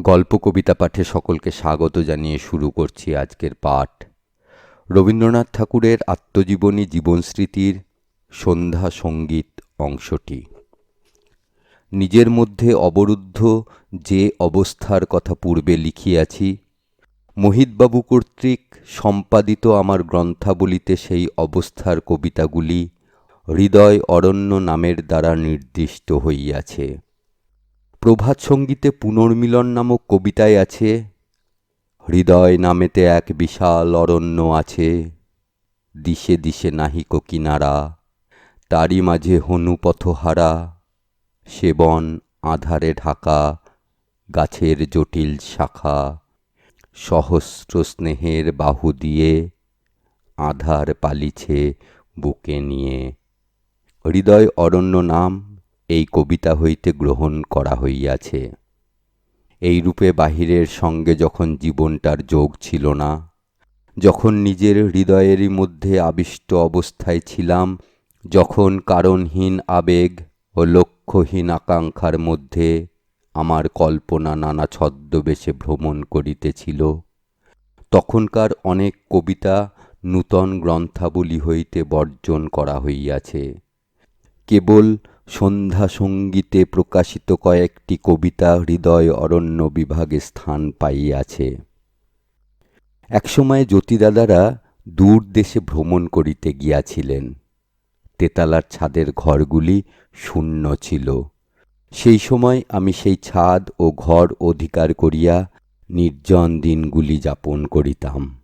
গল্প কবিতা পাঠে সকলকে স্বাগত জানিয়ে শুরু করছি আজকের পাঠ। রবীন্দ্রনাথ ঠাকুরের আত্মজীবনী জীবনস্মৃতির সন্ধ্যা সংগীত অংশটি। নিজের মধ্যে অবরুদ্ধ যে অবস্থার কথা পূর্বে লিখিয়াছি, মোহিতবাবু কর্তৃক সম্পাদিত আমার গ্রন্থাবলিতে সেই অবস্থার কবিতাগুলি হৃদয় অরণ্য নামের দ্বারা নির্দিষ্ট হইয়াছে। প্রভাত সঙ্গীতে পুনর্মিলন নামক কবিতায় আছে, হৃদয় নামেতে এক বিশাল অরণ্য আছে, দিশে দিশে নাহিক কিনারা তারই মাঝে হনুপথহারা সেবন আধারে ঢাকা, গাছের জটিল শাখা, সহস্র স্নেহের বাহু দিয়ে আধার পালিছে বুকে নিয়ে। হৃদয় অরণ্য নাম এই কবিতা হইতে গ্রহণ করা হইয়াছে। এই রূপে বাহিরের সঙ্গে যখন জীবনটার যোগ ছিল না, যখন নিজের হৃদয়েরই মধ্যে আবিষ্ট অবস্থায় ছিলাম, যখন কারণহীন আবেগ ও লক্ষ্যহীন আকাঙ্ক্ষার মধ্যে আমার কল্পনা নানা ছদ্মবেশে ভ্রমণ করিতেছিল, তখনকার অনেক কবিতা নূতন গ্রন্থাবলী হইতে বর্জন করা হইয়াছে। কেবল সন্ধ্যা সঙ্গীতে প্রকাশিত কয়েকটি কবিতা হৃদয় অরণ্য বিভাগে স্থান পাইয়াছে। একসময় জ্যোতিদাদারা দূর দেশে ভ্রমণ করিতে গিয়াছিলেন। তেতালার ছাদের ঘরগুলি শূন্য ছিল। সেই সময় আমি সেই ছাদ ও ঘর অধিকার করিয়া নির্জন দিনগুলি যাপন করিতাম।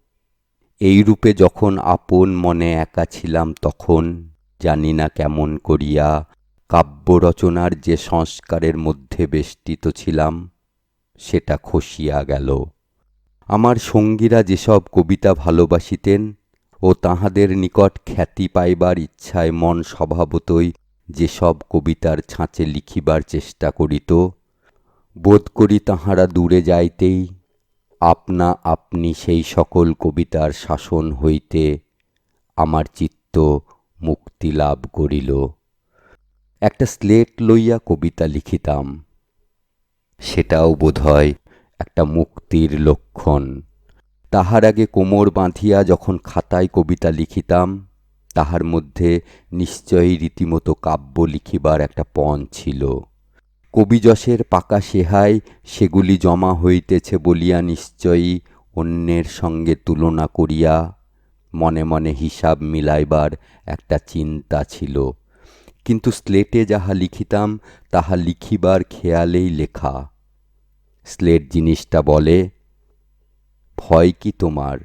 এই রূপে যখন আপন মনে একা ছিলাম তখন জানি না কেমন করিয়া কাব্য রচনার যে সংস্কারের মধ্যে বেষ্টিত ছিলাম, সেটা খসিয়া গেল। আমার সঙ্গীরা যেসব কবিতা ভালোবাসিতেন ও তাহাদের নিকট খ্যাতি পাইবার ইচ্ছায় মন স্বভাবতই যেসব কবিতার ছাঁচে লিখিবার চেষ্টা করিত, বোধ করি তাহারা দূরে যাইতেই আপনা আপনি সেই সকল কবিতার শাসন হইতে আমার চিত্ত মুক্তি লাভ করিল। একটা স্লেট লইয়া কবিতা লিখিতাম। সেটাও বোধহয় একটা মুক্তির লক্ষণ। তাহার আগে কোমর বাঁধিয়া যখন খাতায় কবিতা লিখিতাম, তাহার মধ্যে নিশ্চয়ই রীতিমতো কাব্য লিখিবার একটা পণ ছিল। কবিযশের পাকা সেহায় সেগুলি জমা হইতেছে বলিয়া নিশ্চয়ই অন্যের সঙ্গে তুলনা করিয়া মনে মনে হিসাব মিলাইবার একটা চিন্তা ছিল। কিন্তু স্লেটে যাহা লিখিতাম, তাহা লিখিবার খেয়ালেই লেখা। স্লেট জিনিসটা বলে, ভয় কি তোমার?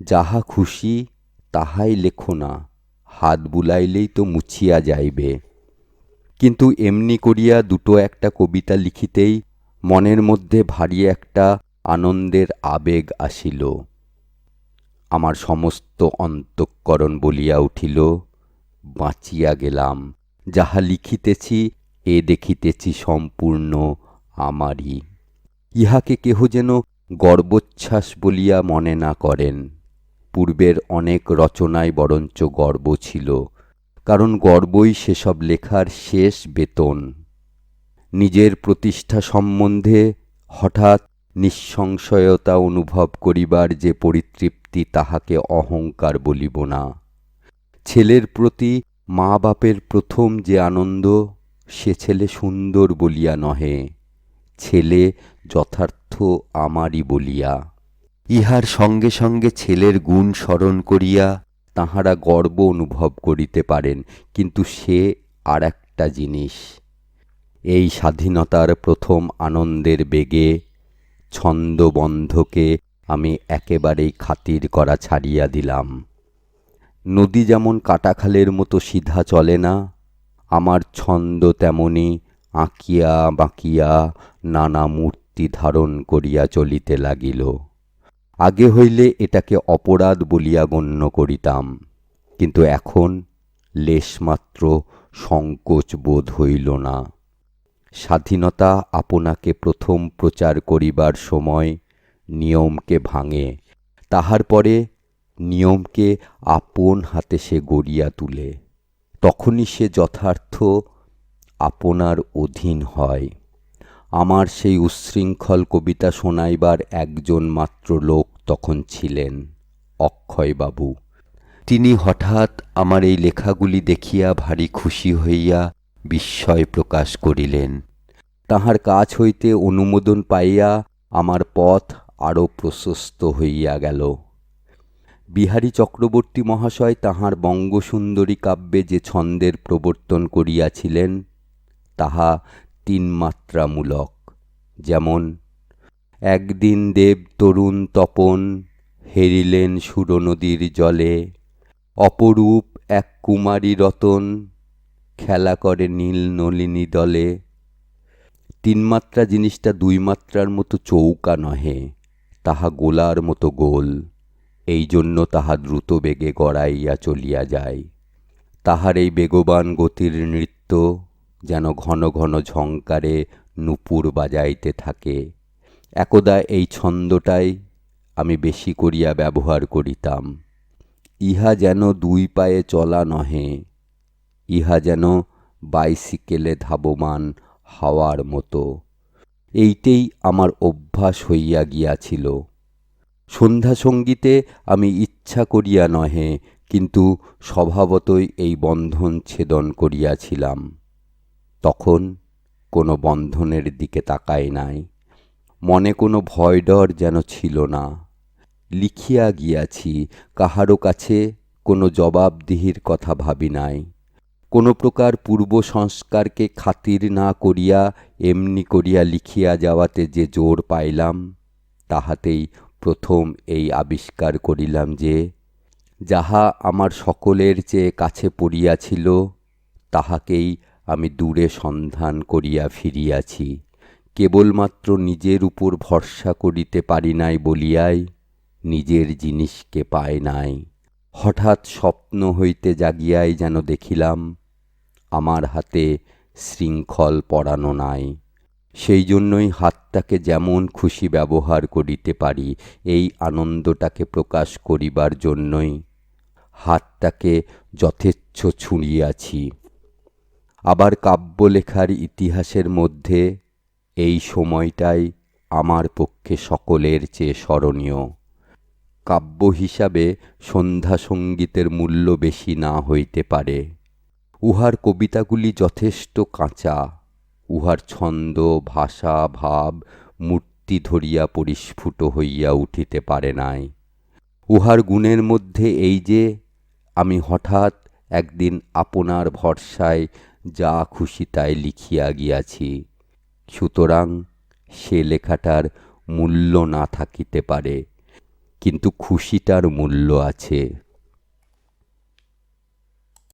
যাহা খুশি, তাহাই লেখো না। হাত বুলাইলেই তো মুছিয়া যাইবে। কিন্তু এমনি করিয়া দুটো একটা কবিতা লিখিতেই মনের মধ্যে ভারী একটা আনন্দের আবেগ আসিল। আমার সমস্ত অন্তঃকরণ বলিয়া উঠিল বাঁচিয়া গেলাম। যাহা লিখিতেছি, এ দেখিতেছি সম্পূর্ণ আমারই। ইহাকে কেহ যেন গর্বোচ্ছ্বাস বলিয়া মনে না করেন। পূর্বের অনেক রচনায় বরঞ্চ গর্ব ছিল, কারণ গর্বই সেসব লেখার শেষ বেতন। নিজের প্রতিষ্ঠা সম্বন্ধে হঠাৎ নিঃসংশয়তা অনুভব করিবার যে পরিতৃপ্তি তাহাকে অহংকার বলিব না। ছেলের প্রতি মা বাপের প্রথম যে আনন্দ, সে ছেলে সুন্দর বলিয়া নহে, ছেলে যথার্থ আমারই বলিয়া। ইহার সঙ্গে সঙ্গে ছেলের গুণ স্মরণ করিয়া তাহারা গর্ব অনুভব করিতে পারেন, কিন্তু সে আর একটা জিনিস। এই স্বাধীনতার প্রথম আনন্দের বেগে ছন্দবন্ধকে আমি একেবারেই খাতির করা ছাড়িয়া দিলাম। নদী যেমন কাটাখালের মতো সিধা চলে না, আমার ছন্দ তেমনি আঁকিয়া বাঁকিয়া নানা মূর্তি ধারণ করিয়া চলিতে লাগিল। আগে হইলে এটাকে অপরাধ বলিয়া গণ্য করিতাম, কিন্তু এখন লেশমাত্র সংকোচ বোধ হইল না। স্বাধীনতা আপনাকে প্রথম প্রচার করিবার সময় নিয়মকে ভাঙে, তাহার পরে নিয়মকে আপন হাতে সে গড়িয়া তুলে। তখনই সে যথার্থ আপনার অধীন হয়। আমার সেই উচ্ছৃঙ্খল কবিতা শোনাইবার একজন মাত্র লোক তখন ছিলেন অক্ষয়বাবু। তিনি হঠাৎ আমার এই লেখাগুলি দেখিয়া ভারী খুশি হইয়া বিস্ময় প্রকাশ করিলেন। তাহার কাজ হইতে অনুমোদন পাইয়া আমার পথ আরও প্রশস্ত হইয়া গেল। বিহারী চক্রবর্তী মহাশয় তাহার বঙ্গসুন্দরী কাব্যে যে ছন্দের প্রবর্তন করিয়াছিলেন, তাহা তিনমাত্রামূলক। যেমন, একদিন দেব তরুণ তপন হেরিলেন সুরনদীর জলে, অপরূপ এক কুমারী রতন খেলা করে নীল নলিনী দলে। তিনমাত্রা জিনিসটা দুই মাত্রার মতো চৌকা নহে, তাহা গোলার মতো গোল। এই জন্য তাহা দ্রুত বেগে গড়াইয়া চলিয়া যায়। তাহার এই বেগবান গতির নৃত্য যেন ঘন ঘন ঝঙ্কারে নূপুর বাজাইতে থাকে। একদা এই ছন্দটাই আমি বেশি করিয়া ব্যবহার করিতাম। ইহা যেন দুই পায়ে চলা নহে, ইহা যেন বাইসিকেলে ধাবমান হাওয়ার মতো। এইটেই আমার অভ্যাস হইয়া গিয়াছিল। সন্ধ্যা সঙ্গীতে আমি ইচ্ছা করিয়া নহে, কিন্তু স্বভাবতই এই বন্ধন ছেদন করিয়াছিলাম। তখন কোনো বন্ধনের দিকে তাকাই নাই, মনে কোনো ভয় ডর যেন ছিল না। লিখিয়া গিয়াছি কাহারও কাছে কোনো জবাবদিহির কথা ভাবি নাই। কোনো প্রকার পূর্ব সংস্কারকে খাতির না করিয়া, এমনি করিয়া লিখিয়া যাওয়াতে যে জোর পাইলাম, তাহাতেই প্রথম এই আবিষ্কার করিলাম যে, যাহা আমার সকলের চেয়ে কাছে পড়িয়াছিল, তাহাকেই আমি দূরে সন্ধান করিয়া ফিরিয়াছি। কেবলমাত্র নিজের উপর ভরসা করিতে পারি নাই বলিয়াই নিজের জিনিসকে পায় নাই। হঠাৎ স্বপ্ন হইতে জাগিয়াই যেন দেখিলাম, আমার হাতে শৃঙ্খল পরানো নাই। সেই জন্যই হাতটাকে যেমন খুশি ব্যবহার করিতে পারি, এই আনন্দটাকে প্রকাশ করিবার জন্যই হাতটাকে যথেচ্ছ ছুঁড়িয়াছি। আবার কাব্য লেখার ইতিহাসের মধ্যে এই সময়টাই আমার পক্ষে সকলের চেয়ে স্মরণীয়। কাব্য হিসাবে সন্ধ্যা সঙ্গীতের মূল্য বেশি না হইতে পারে। উহার কবিতাগুলি যথেষ্ট কাঁচা। উহার ছন্দ, ভাষা, ভাব মূর্তি ধরিয়া পরিস্ফুট হইয়া উঠিতে পারে নাই। উহার গুণের মধ্যে এই যে, আমি হঠাৎ একদিন আপনার ভরসায় যা খুশি তাই লিখিয়া গিয়াছি। সুতরাং সে লেখাটার মূল্য না থাকিতে পারে, কিন্তু খুশিটার মূল্য আছে।